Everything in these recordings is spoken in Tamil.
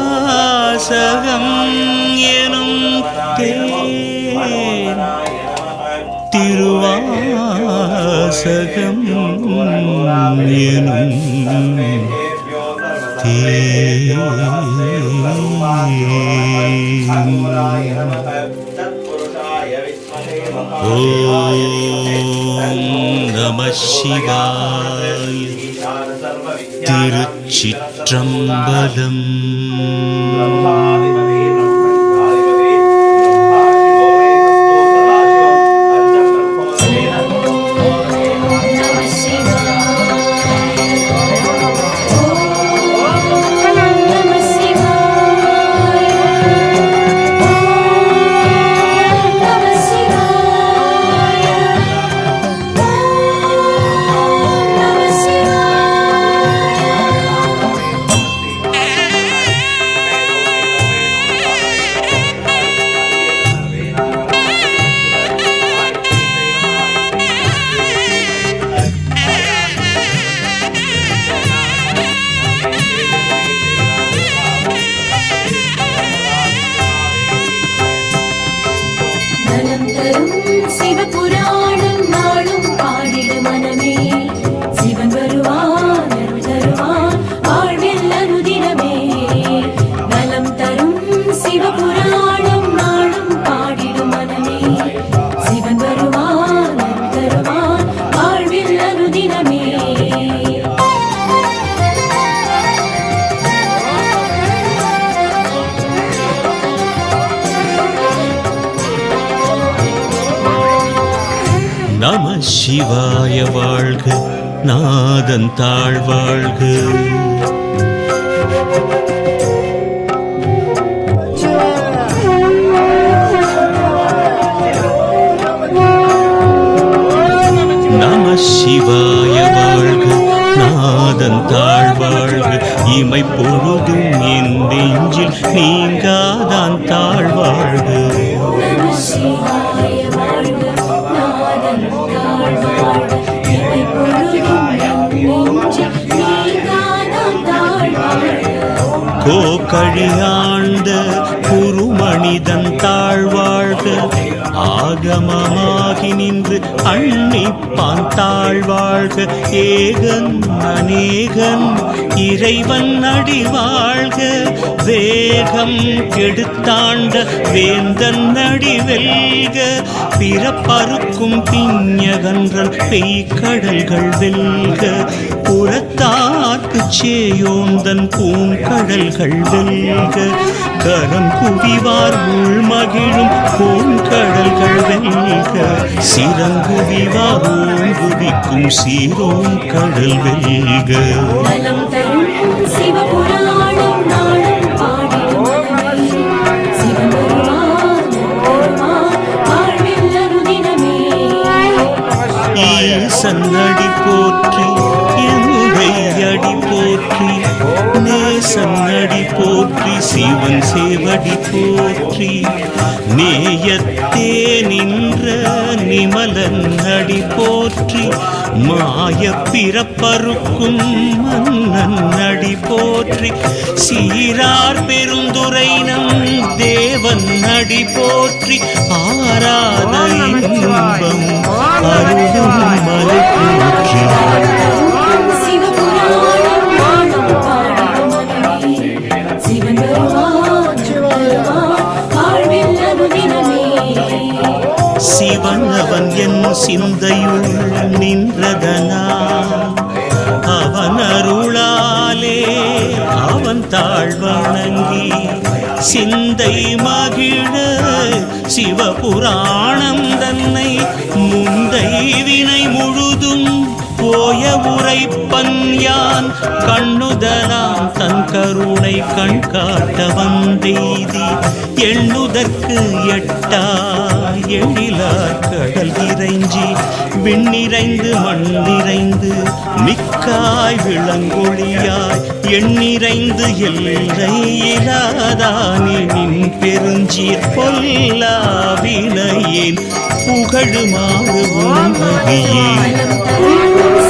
திருவாசகம் எனும் தேன். திருவாசகம் எனும் ஓம் நம சிவாய திருச்சிற்றம்பலம் நம அதன் தாழ்வாழ்க நம சிவாய வாழ்க. நாதன் தாழ்வாழ்க இமை பொழுதும் என் நெஞ்சில் நீங்காதான் கழியாழ்ந்த குருமணிதன் தாழ்வாழ்க. ஆகமமா நின்று அன்னிப்பான் தாழ்வாழ்க ஏகன் அநேகன் இறைவன் அடி வாழ்க. வேகம் கெடுத்தாண்ட வேந்தன் அடி வெல்க. பிறப்பறுக்கும் பிஞகன்றன் பெய்கடல்கள் வெல்க. புறத்தார்க்கு சேயோந்தன் பூங்கடல்கள் வெல்க. கரம் குவிவார் உள்மகிழும் பூங்கடல்கள் வெல்க. சிறங்குவிவார் ஓங்குவிக்கும் சீரோம் கடல் வெல்க. அடி போற்றி எந்தை அடி போற்றி நேசன் அடி போற்றி சிவன் சேவடி போற்றி. போற்றி மாய பிறப்பருக்கும் மன்னன் அடி போற்றி. சீரார் பெருந்துரை நம் தேவன் அடி போற்றி. ஆராத இன்பம் அருளும் மலை போற்றி. கண் காட்ட வந்தெய்தி எண்ணுதற்கு எட்டா எழிலார் கடல் இறைஞ்சி விண்ணிறைந்து மண் நிறைந்து மிக்காய் விளங்கொழியாய் எண்ணிறைந்து எல்லை இலாதானே நின் பெருஞ்சீர் பொல்லாவினையேன் புகழுமாறு உன்மதியே நலம்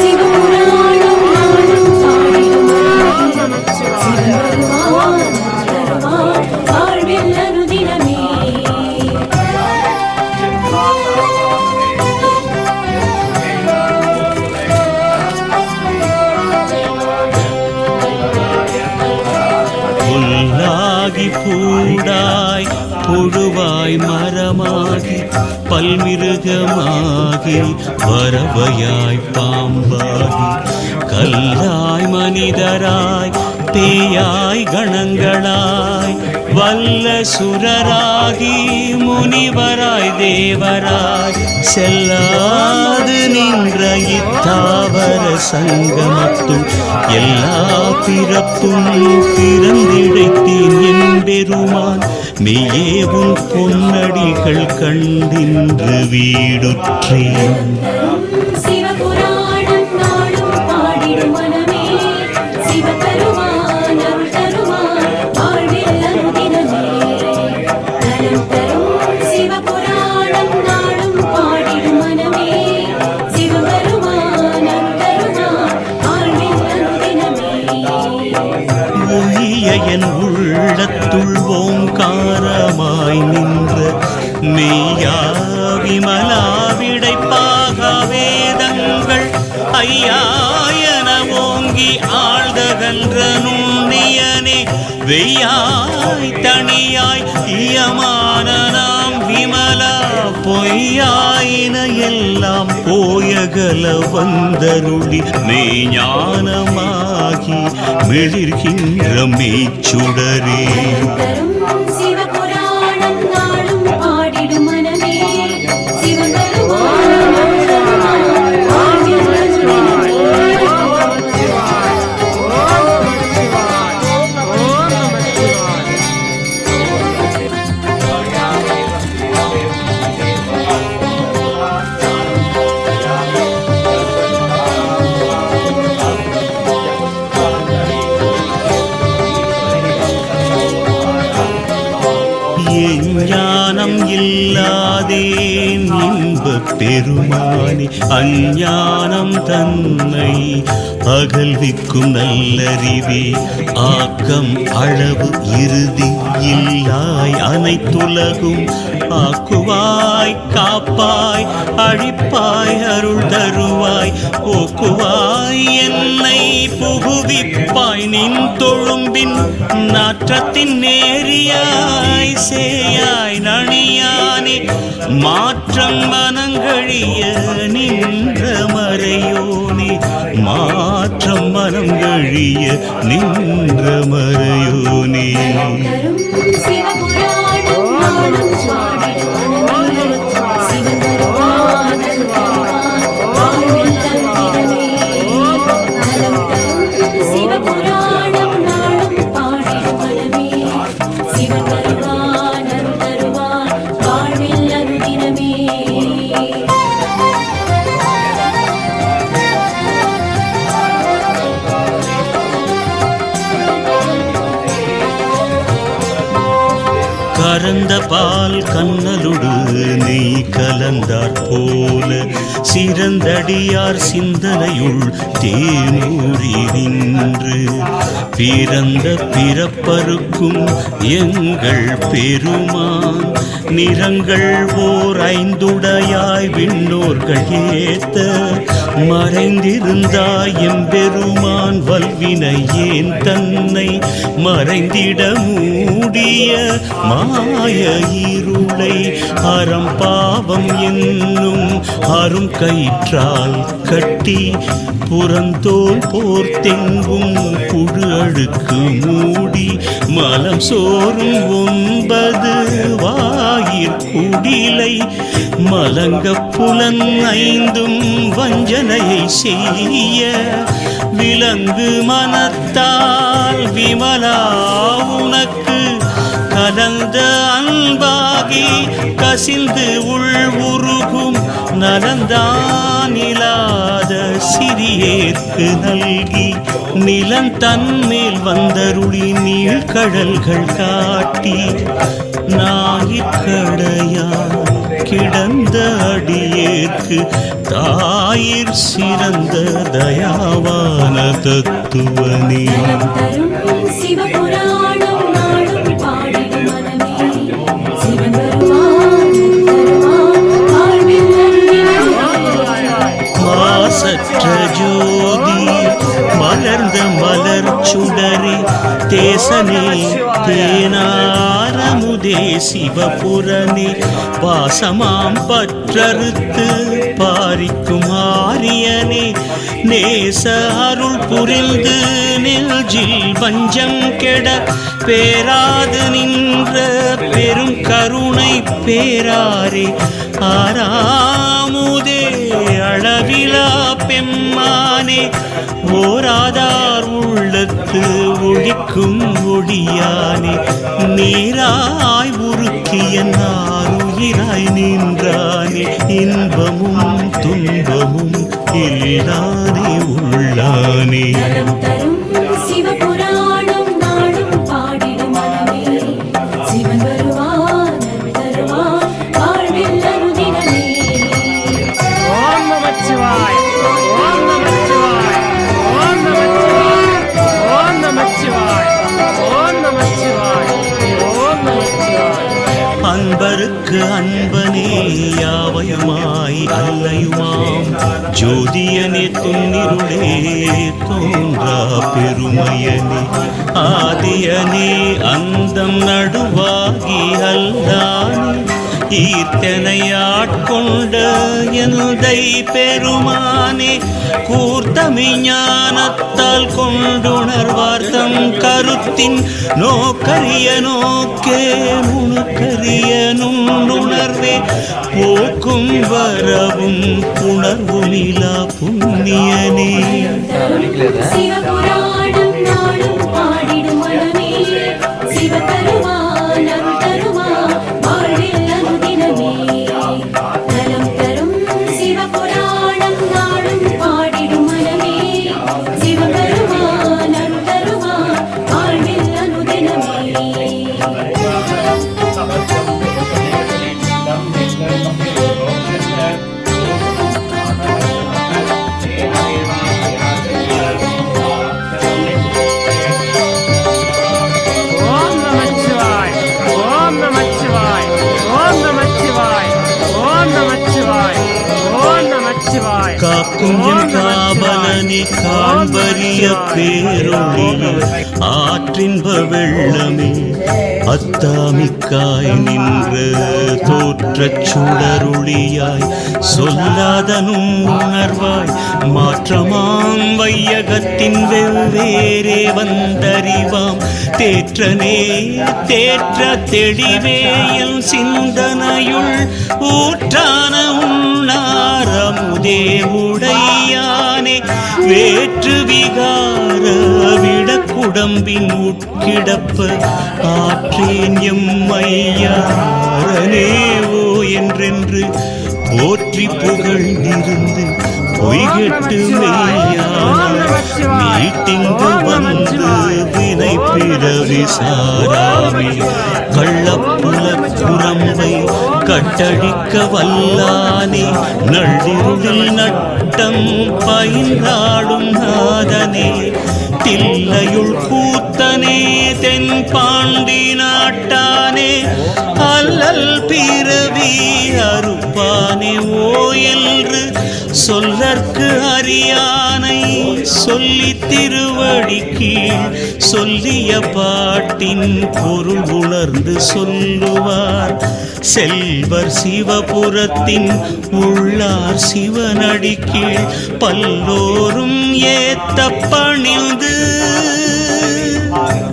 புல்லாகி பூடாய் புழுவாய் மரமாகி பல்மிருகமாகி பறவையாய் பாம்பாகி கல்லாய் மனிதராய் பேயாய் கணங்களாய் வல்ல சுரராகி முனிவராய் தேவராய் செல்லாது நின்ற இத்தாவர சங்கமத்தும் எல்லா பிறப்பும் பிறந்திடைத்தேன் என் பெருமான் நீயே உன் பொன்னடிகள் கண்டின்று வீடுற்றேன். வெய்யாய் தனியாய் ஈயமான நாம் விமலா பொய்யாயின எல்லாம் போயகல வந்தருளி மெய்ஞானமாகி மிளிர்கின்ற மெய்ச்சுடரே. அகழ்விக்கும் நல்லறிவே. ஆக்கம் அளவு இறுதி இல்லாய் அனைத்துலகும் ஆக்குவாய் காப்பாய் அழிப்பாய் அருள் தருவாய். போக்குவாய் என்னை புகுவிப்பாய். நின் தொழும்பின் நாற்றத்தின் நேரியாய் சேயாய் நணியானே மாற்றம் மனங்கழிய நின்ற மறையோனே மாற்றம் மனங்கழிய நின்ற மறையோனே. சிவபுராணம் கறந்த பால் கண்ணலுடு நெய் கலந்தார் போல சிறந்தடியார் சிந்தனையுள் தேனூறி நின்று பிறந்த பிறப்பருக்கும் எங்கள் பெருமான் நிறங்கள் ஓர் ஐந்துடையாய் விண்ணோர்கள் ஏத்த மறைந்திருந்தாய் எம்பெருமான் வல்வினை ஏன் தன்னை மறைந்திட மூடிய மா மாய இருளை அறம் பாவம் என்னும் அரும் கயிற்றால் கட்டி புறந்தோல் போர்த்தெங்கும் புழு அழுக்கு மூடி மலம் சோறும் ஒன்பது வாயிற்குடிலை மலங்க புலன் ஐந்தும் வஞ்சனையை செய்ய விலங்கு மனத்தால் விமலா உனக்கு கலந்த அன்பாகி கசிந்து உள் உருகும் நலந்தானிலாத சிறியேற்கு நல்கி நிலம் தன்மேல் வந்தருளி நீள் கடல்கள் காட்டி ஞாயிற்கடையா கிடந்த அடியேற்கு தாயிற் சிறந்த தயாவான தத்துவனே ஜோதி மலர்ந்த மலர் சுடரே தேசனே தேனாரமுதே சிவபுரனே பாசமாம் பற்றறுத்து பாரிக்கும் ஆரியனே நேச அருள் புரிந்து நெல்ஜில் வஞ்சம் கெட பேராது நின்ற பெரும் கருணை பேராரே ஆரா எம்மானே ஓராதார் உள்ளத்து ஒழிக்கும் ஒளியானே நீராய் உருக்கிய நாருயிராய் நின்றானே இன்பமும் துன்பமும் இல்லானே உள்ளானே. தோன்றா பெருமையனே ஆதியனே அந்தம் நடுவாகி அல்லானே. ஈர்த்தனையாட்கொண்ட எந்தை பெருமானே கூர்த்தமிஞானத்தால் கொண்டுணர்வார்த்தம் கருத்தின் நோக்கரிய நோக்கே நுணுக்கரிய நுண்ணுணர்வே. போக்கும் வரவும் புணர்வுமிலா புண்ணியனே. சிவபுராடும் நாடும் பாடிடும் மனமே சிவ சொல்லாய் சொல்லாதனும் உணர்வாய் மாற்றமாம் வையகத்தின் வெவ்வேறே வந்தறிவாம். தேற்றனே தேற்ற தெளிவே சிந்தனையுள் ஊற்றான உண்ணாரமுதே உடையானே. வேற்று விகார விடக்குடம்பின் உட்கிடப்ப ஆற்றேன் எம்மையாரனே ஓ என்றென்று போற்றி புகழ்ந்திருந்து பொய்கெட்டு மெய்யான மீட்டிங்கு வந்து வினை பிறவி சாராமே. கள்ளப்புல புறம்பை கட்டடிக்க வல்லானே. நள்ளிருளில் நட்டம் பயின்றாடும் நாதனே. தில்லையுள் பூத்தனே தென் பாண்டி நாட்டானே. அல்லல் பிறவி அரு பாணி ஓ என்று சொல்லற்கு அறியானை சொல்லி திருவடிக்கு சொல்லிய பாட்டின் பொருள் உணர்ந்து சொல்லுவார். செல்வர் சிவபுரத்தின் உள்ளார் சிவனடிக்கு பல்லோரும் ஏத்த பணிந்து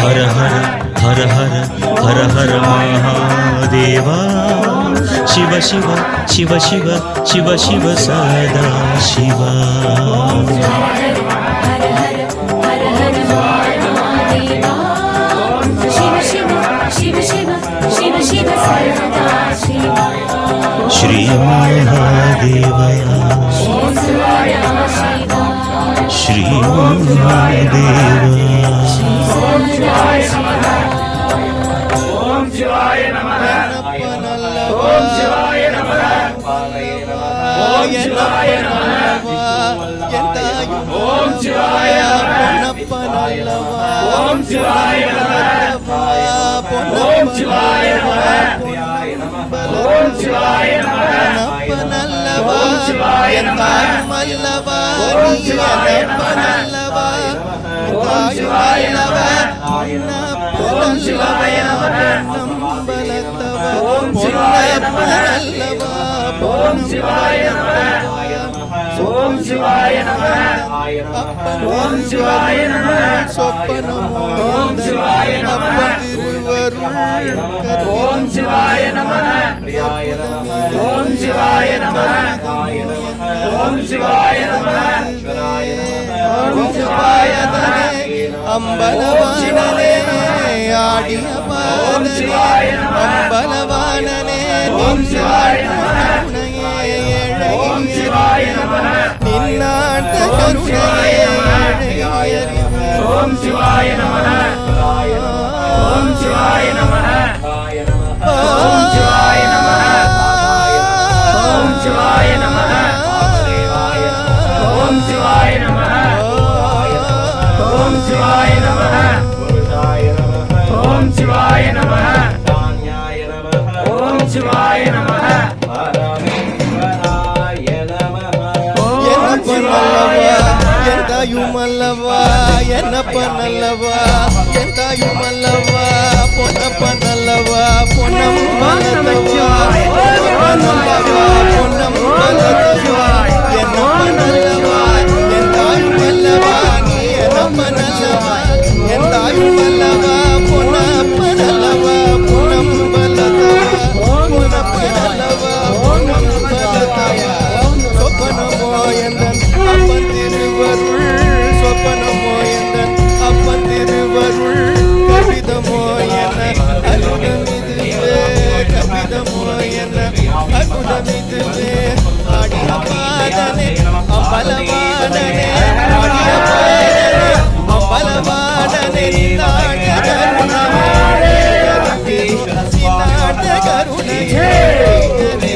हर हर हर हर हर हर महादेवा। शिव शिव शिव शिव शिव शिव सदा शिव। श्री महादेवा ஸ்ரீ மகாதேவா சதா சிவா ஓம் சிவாய நம ஓம் சிவாய நம ஓம் சிவாய நம ஓம் சிவாய ஓம் சிவாய நம ஓம் சிவாய நம. ஓம் சிவாய நம. ஓம் சிவாய நம. ஓம் சிவாய நம. ஓம் சிவாய நம. ஓம் சிவாய நம. ஓம் சிவாய நம. ஓம் சிவாய நம ஓம் சிவாய நம. ओम शिवाय नमः ओम शिवाय नमः स्वप्नमो ओम शिवाय नमः ओम शिवाय नमः ओम शिवाय नमः ओम शिवाय नमः ओम शिवाय नमः अम्बलवानने आडिय ओम शिवाय नमः ओम शिवाय नमः ओम நம. ஓம் சிவாய நம. தாயும் அல்லவா என்னப்ப நல்லவா என் தாயும் அல்லவா பொன்னப்ப நல்லவா பொன்னம் நல்லவா பொன்னப்ப நல்லவா பொன்னம் நல்லவா என் தாயும் நீ என்னப்ப நல்லவா என் தாயும் కరుణ. కరుణ.